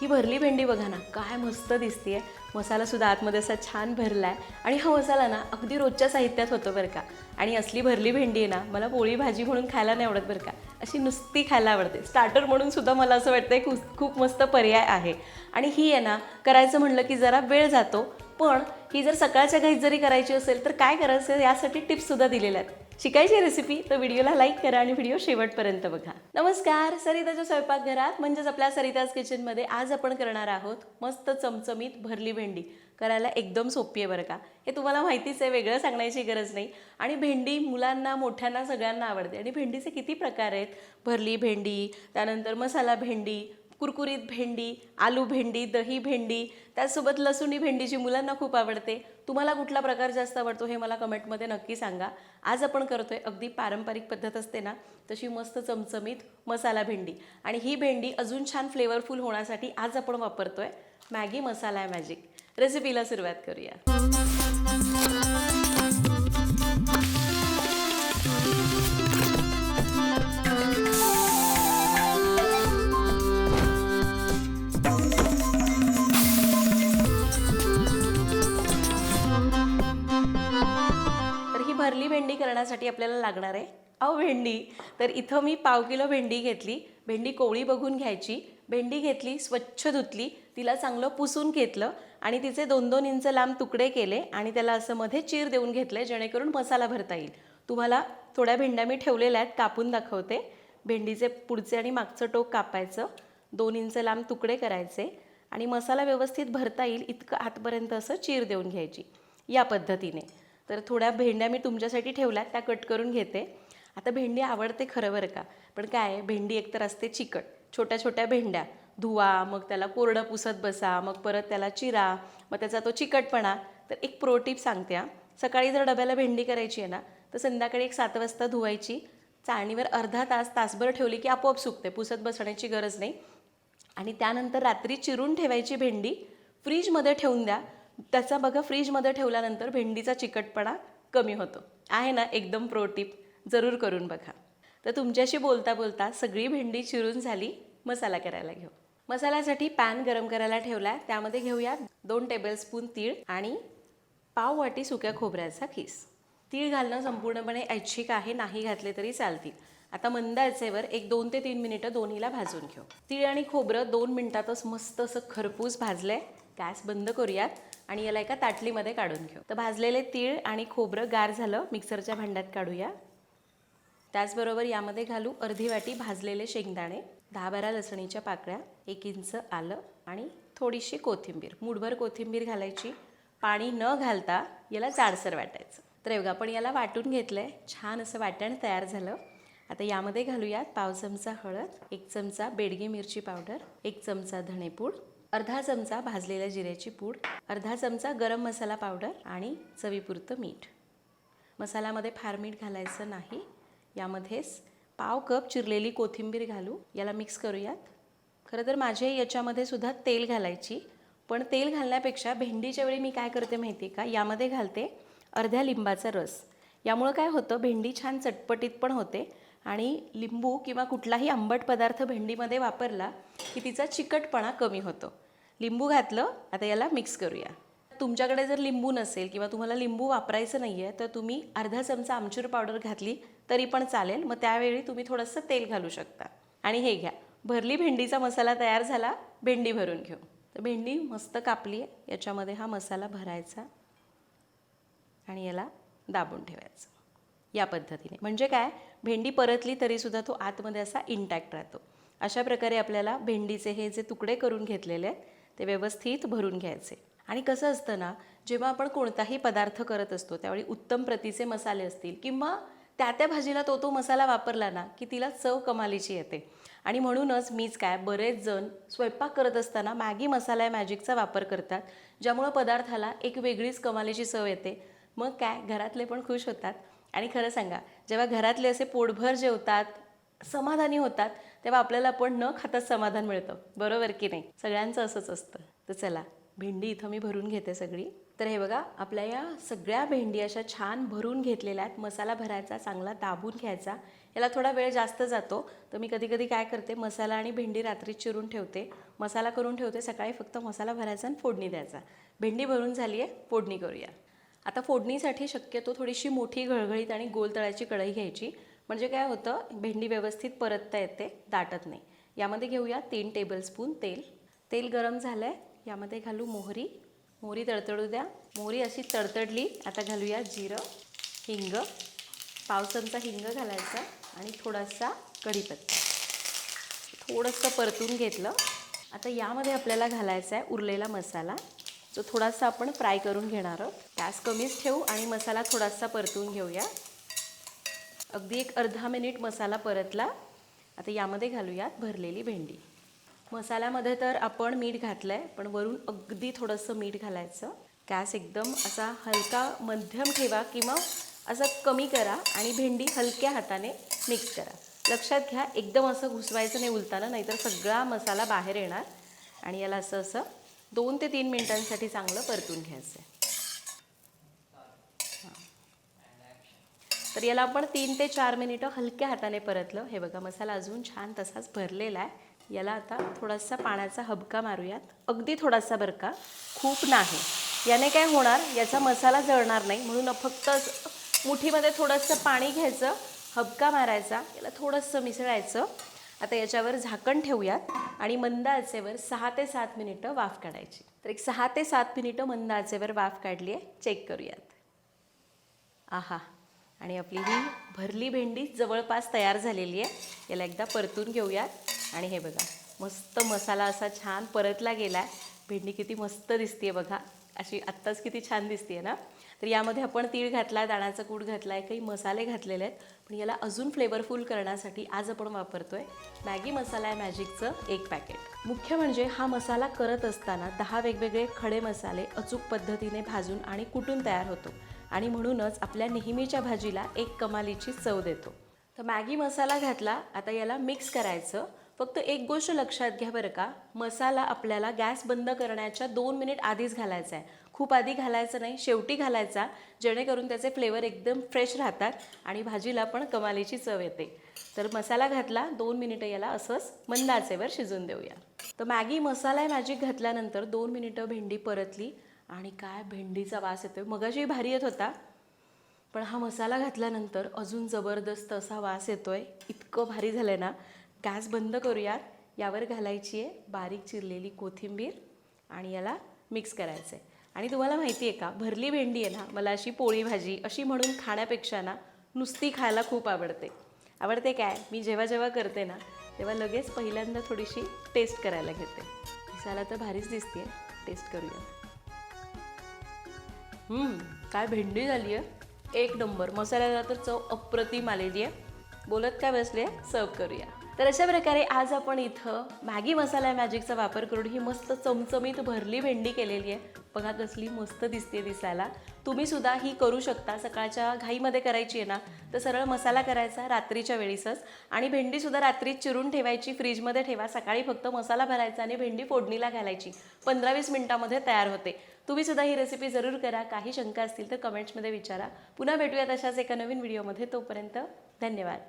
ही भरली भेंडी बघा ना काय मस्त दिसते आहे मसालासुद्धा आतमध्ये असा छान भरला आहे आणि हा मसाला ना अगदी रोजच्या साहित्यात होतो बरं का. आणि असली भरली भेंडी आहे ना मला पोळी भाजी म्हणून खायला नाही आवडत बरं का. अशी नुसती खायला आवडते. स्टार्टर म्हणून सुद्धा मला असं वाटतं खूप खूप मस्त पर्याय आहे. आणि ही आहे ना करायचं म्हणलं की जरा वेळ जातो पण ही जर सकाळच्या घाईत जरी करायची असेल तर काय करायचं यासाठी टिप्ससुद्धा दिलेल्या आहेत. शिकायची रेसिपी तर व्हिडिओला लाईक करा आणि व्हिडिओ शेवटपर्यंत बघा. नमस्कार सरिताच्या स्वयंपाकघरात म्हणजेच आपल्या सरिताज किचनमध्ये आज आपण करणार आहोत मस्त चमचमीत भरली भेंडी. करायला एकदम सोपी आहे बरं का? हे तुम्हाला माहितीच आहे वेगळं सांगण्याची गरज नाही. आणि भेंडी मुलांना मोठ्यांना सगळ्यांना आवडते. आणि भेंडीचे किती प्रकार आहेत? भरली भेंडी त्यानंतर मसाला भेंडी कुरकुरीत भेंडी आलू भेंडी दही भेंडी त्याचसोबत लसुणी भेंडीची मुलांना खूप आवडते तुम्हाला कुठला प्रकार जास्त आवडतो हे मला कमेंटमध्ये नक्की सांगा. आज आपण करतोय अगदी पारंपरिक पद्धत असते ना तशी मस्त चमचमीत मसाला भेंडी. आणि ही भेंडी अजून छान फ्लेवरफुल होण्यासाठी आज आपण वापरतोय मॅगी मसाला आहे मॅजिक रेसिपीला सुरुवात करूया. भरली भेंडी करण्यासाठी आपल्याला लागणार आहे? अहो भेंडी. तर इथं मी पाव किलो भेंडी घेतली. भेंडी कोवळी बघून घ्यायची. भेंडी घेतली स्वच्छ धुतली. तिला चांगलं पुसून घेतलं आणि तिचे दोन दोन इंच लांब तुकडे केले आणि त्याला असं मध्ये चीर देऊन घेतले जेणेकरून मसाला भरता येईल. तुम्हाला थोड्या भेंड्या मी ठेवलेल्या आहेत कापून दाखवते. भेंडीचे पुढचे आणि मागचं टोक कापायचं. दोन इंच लांब तुकडे करायचे आणि मसाला व्यवस्थित भरता येईल इतकं आतपर्यंत असं चीर देऊन घ्यायची. या पद्धतीने. तर थोड्या भेंड्या मी तुमच्यासाठी ठेवल्यात त्या कट करून घेते. आता भेंडी आवडते खरं बरं का? पण काय आहे, भेंडी एकतर असते चिकट. छोट्या छोट्या भेंड्या. धुवा मग त्याला कोरडं पुसत बसा मग परत त्याला चिरा मग त्याचा तो चिकटपणा. तर एक प्रोटीप सांगते हा. सकाळी जर डब्याला भेंडी करायची आहे ना तर संध्याकाळी एक सात वाजता धुवायची. चाळणीवर अर्धा तास तासभर ठेवली की आपोआप सुकते. पुसत बसण्याची गरज नाही. आणि त्यानंतर रात्री चिरून ठेवायची भेंडी. फ्रीजमध्ये ठेवून द्या. त्याचा बघा फ्रीजमध्ये ठेवल्यानंतर भेंडीचा चिकटपणा कमी होतो. आहे ना? एकदम प्रो टिप जरूर करून बघा. तर तुमच्याशी बोलता बोलता सगळी भेंडी चिरून झाली. मसाला करायला घेऊ. मसाल्यासाठी पॅन गरम करायला ठेवला आहे त्यामध्ये घेऊया दोन टेबलस्पून तीळ आणि पाव वाटी सुक्या खोबऱ्याचा खीस. तीळ घालणं संपूर्णपणे ऐच्छिक आहे. नाही घातले तरी चालतील. आता मंद आचेवर एक दोन ते तीन मिनिटं दोन्हीला भाजून घेऊ. तीळ आणि खोबरं दोन मिनिटातच मस्त असं खरपूस भाजलं आहे गॅस बंद करूयात आणि याला एका ताटलीमध्ये काढून घेऊ. तर भाजलेले तीळ आणि खोबरं गार झालं मिक्सरच्या भांड्यात काढूया. त्याचबरोबर यामध्ये घालू अर्धी वाटी भाजलेले शेंगदाणे दहा बारा लसणीच्या पाकळ्या एक इंच आलं आणि थोडीशी कोथिंबीर. मुठभर कोथिंबीर घालायची. पाणी न घालता याला जाडसर वाटायचं. तर एवढा आपण याला वाटून घेतलं आहे छान असं वाटण तयार झालं. आता यामध्ये घालूयात पाव चमचा हळद एक चमचा बेडगी मिरची पावडर एक चमचा धणेपूड अर्धा चमचा भाजलेल्या जिऱ्याची पूड अर्धा चमचा गरम मसाला पावडर आणि चवीपुरतं मीठ. मसाल्यामध्ये फार मीठ घालायचं नाही. यामध्येच पाव कप चिरलेली कोथिंबीर घालू. याला मिक्स करूयात. खरं तर माझ्या याच्यामध्ये सुद्धा तेल घालायची. पण तेल घालण्यापेक्षा भेंडीच्या वेळी मी काय करते माहिती आहे का? यामध्ये घालते अर्ध्या लिंबाचा रस. यामुळं काय होतं? भेंडी छान चटपटीत पण होते. आणि लिंबू किंवा कुठलाही आंबट पदार्थ भेंडीमध्ये वापरला की तिचा चिकटपणा कमी होतो. लिंबू घातलं आता याला मिक्स करूया. तुमच्याकडे जर लिंबू नसेल किंवा तुम्हाला लिंबू वापरायचं नाही आहे तर तुम्ही अर्धा चमचा आमचूर पावडर घातली तरी पण चालेल. मग त्यावेळी तुम्ही थोडंसं तेल घालू शकता. आणि हे घ्या. भरली भेंडीचा मसाला तयार झाला भेंडी भरून घेऊ. तर भेंडी मस्त कापली आहे. याच्यामध्ये हा मसाला भरायचा आणि याला दाबून ठेवायचं. या पद्धतीने. म्हणजे काय? भेंडी परतली तरीसुद्धा तो आतमध्ये असा इंटॅक्ट राहतो. अशा प्रकारे आपल्याला भेंडीचे हे जे तुकडे करून घेतलेले आहेत ते व्यवस्थित भरून घ्यायचे. आणि कसं असतं ना जेव्हा आपण कोणताही पदार्थ करत असतो त्यावेळी उत्तम प्रतीचे मसाले असतील किंवा त्या त्या भाजीला तो तो मसाला वापरला ना की तिला चव कमालीची येते. आणि म्हणूनच मीच काय बरेच जण स्वयंपाक करत असताना मॅगी मसाला या मॅजिकचा वापर करतात ज्यामुळं पदार्थाला एक वेगळीच कमालीची चव येते. मग काय घरातले पण खुश होतात. आणि खरं सांगा जेव्हा घरातले असे पोटभर जेवतात समाधानी होतात तेव्हा आपल्याला आपण न खाताच समाधान मिळतं. बरोबर की नाही? सगळ्यांचं असंच असतं. तर चला भेंडी इथं मी भरून घेते सगळी. तर हे बघा आपल्या या सगळ्या भेंडी अशा छान भरून घेतलेल्या आहेत. मसाला भरायचा चांगला दाबून घ्यायचा. याला थोडा वेळ जास्त जातो. तर मी कधी कधी काय करते मसाला आणि भेंडी रात्री चिरून ठेवते. मसाला करून ठेवते सकाळी फक्त मसाला भरायचा आणि फोडणी द्यायचा. भेंडी भरून झाली आहे फोडणी करूया. आता फोडणीसाठी शक्यतो थोडीशी मोठी घळघळीत आणि गोल तळाची कढई घ्यायची. म्हणजे काय होतं भेंडी व्यवस्थित परतता येते दाटत नाही. यामध्ये घेऊया तीन टेबलस्पून तेल. तेल गरम झालं आहे यामध्ये घालू मोहरी. मोहरी तडतडू द्या. मोहरी अशी तडतडली आता घालूया जिरं हिंग. पाव चमचा हिंग घालायचा आणि थोडासा कढीपत्ता. थोडंसं परतून घेतलं. आता यामध्ये आपल्याला घालायचा आहे उरलेला मसाला. तो थोडासा आपण फ्राय करून घेणार आहोत. गॅस कमीच ठेवू आणि मसाला थोडासा परतून घेऊया. अगदी एक अर्धा मिनिट मसाला परतला. आता यामध्ये घालूयात भरलेली भेंडी. मसाल्यामध्ये तर आपण मीठ घातलं आहे पण वरून अगदी थोडंसं मीठ घालायचं. गॅस एकदम असा हलका मध्यम ठेवा किंवा असं कमी करा आणि भेंडी हलक्या हाताने मिक्स करा. लक्षात घ्या एकदम असं घुसवायचं नाही उलताना नाहीतर सगळा मसाला बाहेर येणार. आणि याला असं असं दोन ते तीन मिनिटांसाठी चांगलं परतून घ्यायचं आहे तर याला आपण तीन ते चार मिनिटं हलक्या हाताने परतलं. हे बघा मसाला अजून छान तसाच भरलेला आहे. याला आता थोडासा पाण्याचा हबका मारूयात. अगदी थोडासा बरं का खूप नाही. याने काय होणार? याचा मसाला जळणार नाही. म्हणून फक्त मुठीमध्ये थोडंसं पाणी घ्यायचं. हबका मारायचा. याला थोडंसं मिसळायचं. आता याच्यावर झाकण ठेवूयात आणि मंद आचेवर सहा ते सात मिनिटं वाफ काढायची. तर एक सहा ते सात मिनिटं मंद आचेवर वाफ काढली आहे चेक करूयात. आहा आणि आपली ही भरली भेंडी जवळपास तयार झालेली आहे. याला एकदा परतून घेऊयात. आणि हे बघा मस्त मसाला असा छान परतला गेला आहे भेंडी किती मस्त दिसते बघा. अशी आत्ताच किती छान दिसते ना? तर यामध्ये आपण तीळ घातला दाण्याचा कूट घातला आहे काही मसाले घातलेले आहेत. पण याला अजून फ्लेवरफुल करण्यासाठी आज आपण वापरतो आहे मॅगी मसाला आहे मॅजिकचं एक पॅकेट मुख्य म्हणजे हा मसाला करत असताना दहा वेगवेगळे खडे मसाले अचूक पद्धतीने भाजून आणि कुटून तयार होतो. आणि म्हणूनच आपल्या नेहमीच्या भाजीला एक कमालीची चव देतो. तर मॅगी मसाला घातला आता याला मिक्स करायचं. फक्त एक गोष्ट लक्षात घ्या बरं का. मसाला आपल्याला गॅस बंद करण्याच्या दोन मिनिट आधीच घालायचा आहे. खूप आधी घालायचं नाही शेवटी घालायचा जेणेकरून त्याचे फ्लेवर एकदम फ्रेश राहतात आणि भाजीला पण कमालीची चव येते. तर मसाला घातला दोन मिनिटं याला असंच मंद आचेवर शिजून देऊया. तर मॅगी मसाला मॅजिक घातल्यानंतर दोन मिनिटं भेंडी परतली आणि काय भेंडीचा वास येतोय. मगाशी भारी येत होता पण हा मसाला घातल्यानंतर अजून जबरदस्त असा वास येतोय. इतकं भारी झालं आहे ना. गॅस बंद करूयात. यावर घालायची आहे बारीक चिरलेली कोथिंबीर आणि याला मिक्स करायचं आहे. आणि तुम्हाला माहिती आहे का भरली भेंडी आहे ना मला अशी पोळी भाजी अशी म्हणून खाण्यापेक्षा ना नुसती खायला खूप आवडते. आवडते काय? मी जेव्हा जेव्हा करते ना तेव्हा लगेच पहिल्यांदा थोडीशी टेस्ट करायला घेते. दिसायला तर भारीच दिसते टेस्ट करूया काय भेंडी झाली आहे. एक नंबर. मसाल्याला तर चव अप्रतिम आलेली आहे. बोलत काय बसले? सर्व करूया. तर अशा प्रकारे आज आपण इथं मॅगी मसाला मॅजिकचा वापर करून ही मस्त चमचमीत भरली भेंडी केलेली आहे. बघा कसली मस्त दिसते दिसायला. तुम्ही सुद्धा ही करू शकता. सकाळच्या घाईमध्ये करायची आहे ना तर सरळ मसाला करायचा रात्रीच्या वेळीसच. आणि भेंडीसुद्धा रात्रीच चिरून ठेवायची फ्रीजमध्ये ठेवा. सकाळी फक्त मसाला भरायचा आणि भेंडी फोडणीला घालायची. पंधरा वीस मिनिटामध्ये तयार होते. तुम्हीसुद्धा ही रेसिपी जरूर करा. काही शंका असतील तर कमेंट्समध्ये विचारा. पुन्हा भेटूयात अशाच एका नवीन व्हिडिओमध्ये तोपर्यंत धन्यवाद.